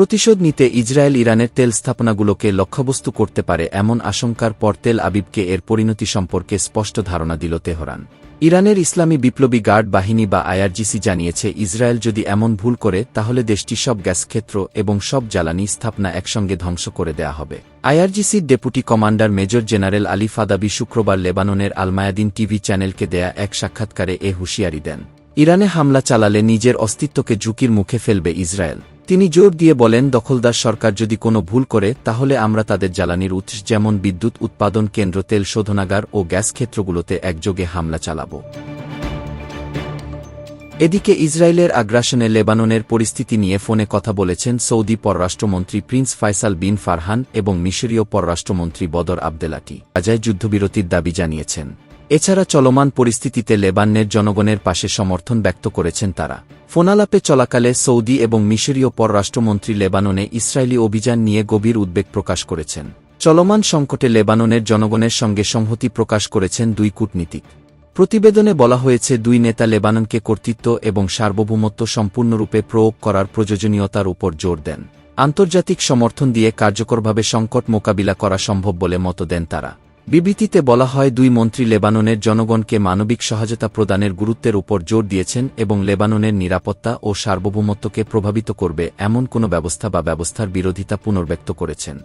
প্রতিশোধ নিতে ইসরায়েল ইরানের তেল স্থাপনাগুলোকে লক্ষ্যবস্তু করতে পারে এমন আশঙ্কার পর তেল আবিবকে এর পরিণতি সম্পর্কে স্পষ্ট ধারণা দিল তেহরান। ইরানের ইসলামী বিপ্লবী গার্ড বাহিনী বা আইআরজিসি জানিয়েছে, ইসরায়েল যদি এমন ভুল করে, তাহলে দেশটি সব গ্যাস ক্ষেত্র এবং সব জ্বালানি স্থাপনা একসঙ্গে ধ্বংস করে দেয়া হবে। আইআরজিসির deputy commander major general Ali Fadavi শুক্রবার লেবাননের আলমায়াদিন টিভি চ্যানেলকে দেয়া এক সাক্ষাৎকারে এ হুঁশিয়ারি দেন। ইরানে হামলা চালালে নিজের অস্তিত্বকে ঝুঁকির মুখে ফেলবে ইসরায়েল। তিনি জোর দিয়ে বলেন, দখলদার সরকার যদি কোনো ভুল করে, তাহলে আমরা তাদের জ্বালানির উৎস যেমন বিদ্যুৎ, উৎপাদন কেন্দ্র, তেল শোধনাগার ও গ্যাস ক্ষেত্রগুলোতে একযোগে হামলা চালাব। এদিকে ইসরায়েলের আগ্রাসনে লেবাননের পরিস্থিতি নিয়ে ফোনে কথা বলেছেন সৌদি পররাষ্ট্রমন্ত্রী প্রিন্স ফাইসাল বিন ফারহান এবং মিশরীয় পররাষ্ট্রমন্ত্রী বদর আবদেলাটি। গাজায় যুদ্ধবিরতির দাবি জানিয়েছেন। এছাড়া চলমান পরিস্থিতিতে লেবাননের জনগণের পাশে সমর্থন ব্যক্ত করেছেন তারা। ফোনালাপে চলাকালে সৌদি এবং মিশরীয় পররাষ্ট্রমন্ত্রী লেবাননে ইসরায়েলি অভিযান নিয়ে গভীর উদ্বেগ প্রকাশ করেছেন। চলমান সংকটে লেবাননের জনগণের সঙ্গে সংহতি প্রকাশ করেছেন দুই কূটনীতিক। প্রতিবেদনে বলা হয়েছে, দুই নেতা লেবাননকে কর্তৃত্ব এবং সার্বভৌমত্ব সম্পূর্ণরূপে প্রয়োগ করার প্রয়োজনীয়তার উপর জোর দেন। আন্তর্জাতিক সমর্থন দিয়ে কার্যকরভাবে সংকট মোকাবিলা করা সম্ভব বলে মত দেন তারা। বিবৃতিতে বলা হয়, দুই মন্ত্রী লেবাননের জনগণকে মানবিক সহায়তা প্রদানের গুরুত্বের উপর জোর দিয়েছেন এবং লেবাননের নিরাপত্তা ও সার্বভৌমত্বকে প্রভাবিত করবে এমন কোনো ব্যবস্থা বা ব্যবস্থার বিরোধিতা পুনর্ব্যক্ত করেছেন।